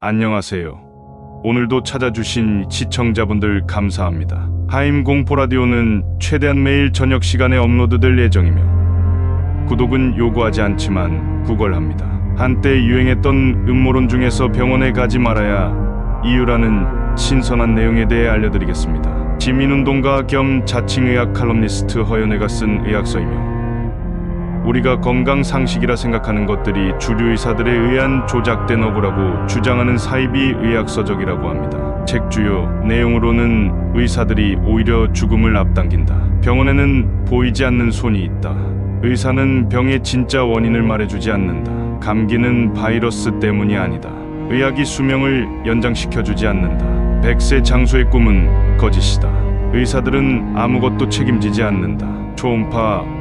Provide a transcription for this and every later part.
안녕하세요. 오늘도 찾아주신 시청자분들 감사합니다. 하임 공포 라디오는 최대한 매일 저녁 시간에 업로드될 예정이며 구독은 요구하지 않지만 구걸합니다. 한때 유행했던 음모론 중에서 병원에 가지 말아야 이유라는 신선한 내용에 대해 알려드리겠습니다. 지민운동가 겸 자칭의학 칼럼니스트 허연애가 쓴 의학서이며 우리가 건강 상식이라 생각하는 것들이 주류 의사들에 의한 조작된 어구라고 주장하는 사이비 의학서적이라고 합니다. 책 주요 내용으로는 의사들이 오히려 죽음을 앞당긴다. 병원에는 보이지 않는 손이 있다. 의사는 병의 진짜 원인을 말해주지 않는다. 감기는 바이러스 때문이 아니다. 의학이 수명을 연장시켜주지 않는다. 백세 장수의 꿈은 거짓이다. 의사들은 아무것도 책임지지 않는다. 초음파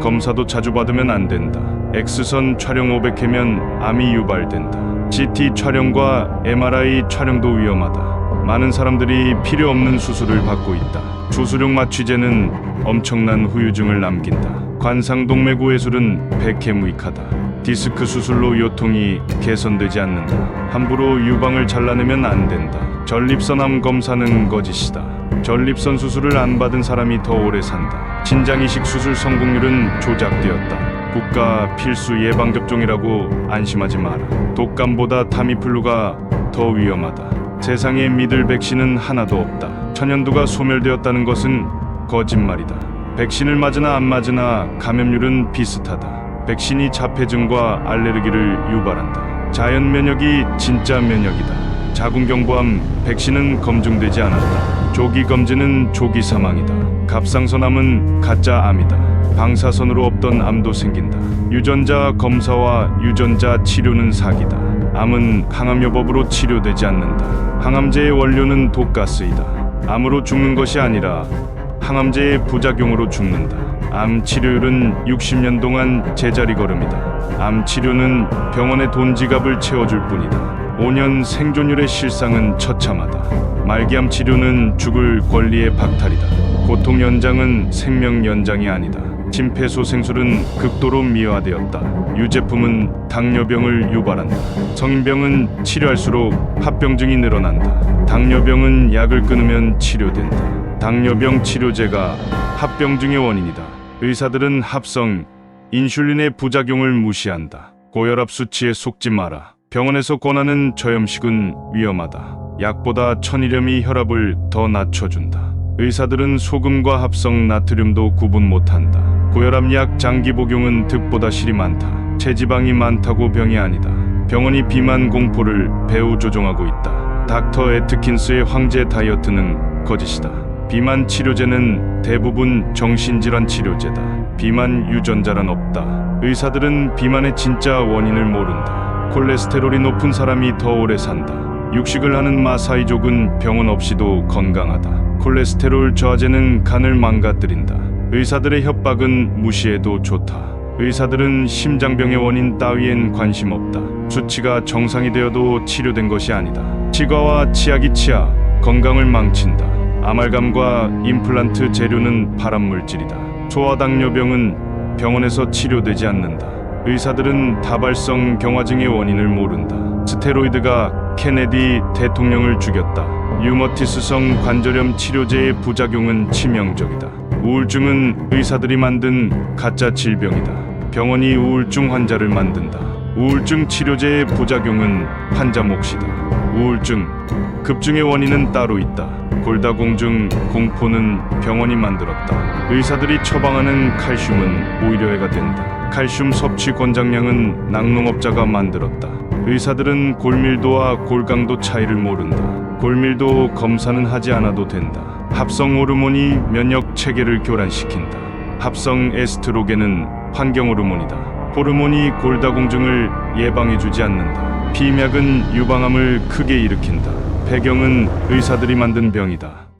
검사도 자주 받으면 안 된다. X선 촬영 500회면 암이 유발된다. CT 촬영과 MRI 촬영도 위험하다. 많은 사람들이 필요 없는 수술을 받고 있다. 주수령 마취제는 엄청난 후유증을 남긴다. 관상동맥우 외술은 백해무익하다. 디스크 수술로 요통이 개선되지 않는다. 함부로 유방을 잘라내면 안 된다. 전립선암 검사는 거짓이다. 전립선 수술을 안 받은 사람이 더 오래 산다. 신장 이식 수술 성공률은 조작되었다. 국가 필수 예방 접종이라고 안심하지 마라. 독감보다 타미플루가 더 위험하다. 세상에 믿을 백신은 하나도 없다. 천연두가 소멸되었다는 것은 거짓말이다. 백신을 맞으나 안 맞으나 감염률은 비슷하다. 백신이 자폐증과 알레르기를 유발한다. 자연 면역이 진짜 면역이다. 자궁경부암 백신은 검증되지 않았다. 조기 검진은 조기 사망이다. 갑상선암은 가짜 암이다. 방사선으로 없던 암도 생긴다. 유전자 검사와 유전자 치료는 사기다. 암은 항암요법으로 치료되지 않는다. 항암제의 원료는 독가스이다. 암으로 죽는 것이 아니라 항암제의 부작용으로 죽는다. 암 치료율은 60년 동안 제자리 걸음이다. 암 치료는 병원의 돈 지갑을 채워줄 뿐이다. 5년 생존율의 실상은 처참하다. 말기암 치료는 죽을 권리의 박탈이다. 고통 연장은 생명 연장이 아니다. 심폐소생술은 극도로 미화되었다. 유제품은 당뇨병을 유발한다. 성인병은 치료할수록 합병증이 늘어난다. 당뇨병은 약을 끊으면 치료된다. 당뇨병 치료제가 합병증의 원인이다. 의사들은 합성, 인슐린의 부작용을 무시한다. 고혈압 수치에 속지 마라. 병원에서 권하는 저염식은 위험하다. 약보다 천일염이 혈압을 더 낮춰준다. 의사들은 소금과 합성 나트륨도 구분 못한다. 고혈압약 장기 복용은 득보다 실이 많다. 체지방이 많다고 병이 아니다. 병원이 비만 공포를 배후 조종하고 있다. 닥터 에트킨스의 황제 다이어트는 거짓이다. 비만 치료제는 대부분 정신질환 치료제다. 비만 유전자란 없다. 의사들은 비만의 진짜 원인을 모른다. 콜레스테롤이 높은 사람이 더 오래 산다. 육식을 하는 마사이족은 병원 없이도 건강하다. 콜레스테롤 저하제는 간을 망가뜨린다. 의사들의 협박은 무시해도 좋다. 의사들은 심장병의 원인 따위엔 관심 없다. 수치가 정상이 되어도 치료된 것이 아니다. 치과와 치약이 치아, 건강을 망친다. 아말감과 임플란트 재료는 발암물질이다. 소아당뇨병은 병원에서 치료되지 않는다. 의사들은 다발성 경화증의 원인을 모른다. 스테로이드가 케네디 대통령을 죽였다. 유머티스성 관절염 치료제의 부작용은 치명적이다. 우울증은 의사들이 만든 가짜 질병이다. 병원이 우울증 환자를 만든다. 우울증 치료제의 부작용은 환자 몫이다. 우울증, 급증의 원인은 따로 있다. 골다공증, 공포는 병원이 만들었다. 의사들이 처방하는 칼슘은 오히려 해가 된다. 칼슘 섭취 권장량은 낙농업자가 만들었다. 의사들은 골밀도와 골강도 차이를 모른다. 골밀도 검사는 하지 않아도 된다. 합성 호르몬이 면역 체계를 교란시킨다. 합성 에스트로겐은 환경 호르몬이다. 호르몬이 골다공증을 예방해주지 않는다. 피맥은 유방암을 크게 일으킨다. 폐경은 의사들이 만든 병이다.